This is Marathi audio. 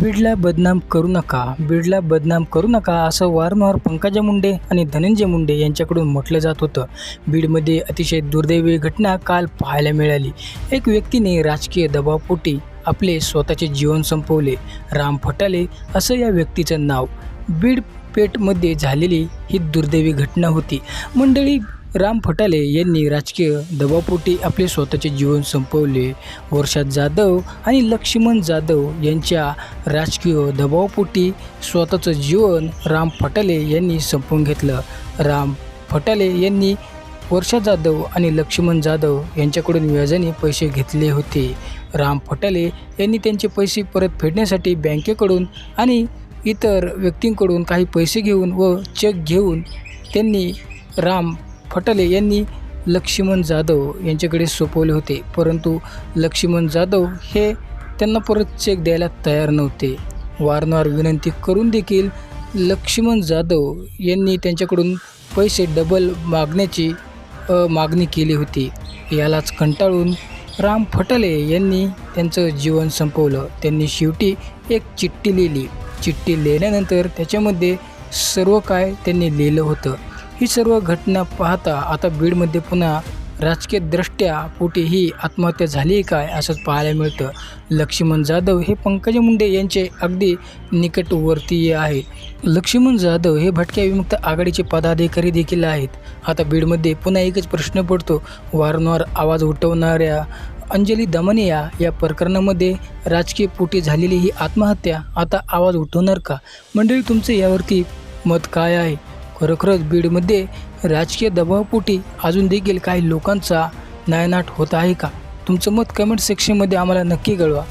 बीडला बदनाम करू नका बीडला बदनाम करू नका असं वारंवार पंकजा मुंडे आणि धनंजय मुंडे यांच्याकडून म्हटलं जात होतं. बीडमध्ये अतिशय दुर्दैवी घटना काल पाहायला मिळाली. एक व्यक्तीने राजकीय दबावपोटी आपले स्वतःचे जीवन संपवले. राम फटाले असं या व्यक्तीचं नाव. बीड पेठमध्ये झालेली ही दुर्दैवी घटना होती. मंडळी राम फटाले यांनी राजकीय दबावपोटी आपले स्वतःचे जीवन संपवले. वर्षात जाधव आणि लक्ष्मण जाधव यांच्या राजकीय दबावपोटी स्वतःचं जीवन राम फटाले यांनी संपवून घेतलं. राम फटाले यांनी वर्षा जाधव आणि लक्ष्मण जाधव यांच्याकडून व्याजाने पैसे घेतले होते. राम फटाले यांनी त्यांचे पैसे परत फेडण्यासाठी बँकेकडून आणि इतर व्यक्तींकडून काही पैसे घेऊन व चेक घेऊन त्यांनी राम फटले यांनी लक्ष्मण जाधव यांच्याकडे सोपवले होते. परंतु लक्ष्मण जाधव हे त्यांना परत चेक द्यायला तयार नव्हते. वारंवार विनंती करून देखील लक्ष्मण जाधव यांनी त्यांच्याकडून पैसे डबल मागण्याची मागणी केली होती. यालाच कंटाळून राम फटले यांनी त्यांचं जीवन संपवलं. त्यांनी शेवटी एक चिठ्ठी लिहिली. चिठ्ठी लिहिल्यानंतर त्याच्यामध्ये सर्व काय त्यांनी लिहिलं होतं. ही सर्व घटना पाहता आता बीडमध्ये पुन्हा राजकीयदृष्ट्या पोटी ही आत्महत्या झाली आहे काय असंच पाहायला मिळतं. लक्ष्मण जाधव हे पंकजा मुंडे यांचे अगदी निकटवर्तीय आहे. लक्ष्मण जाधव हे भटक्या विमुक्त आघाडीचे पदाधिकारी देखील आहेत. आता बीडमध्ये पुन्हा एकच प्रश्न पडतो. वारंवार आवाज उठवणाऱ्या अंजली दमनिया या प्रकरणामध्ये राजकीय पोटी झालेली ही आत्महत्या आता आवाज उठवणार का? मंडळी तुमचं यावरती मत काय आहे? खरोखरच बीडमध्ये राजकीय दबावपोटी अजून देखील काही लोकांचा नायनाट होत आहे का? तुमचं मत कमेंट सेक्शनमध्ये आम्हाला नक्की कळवा.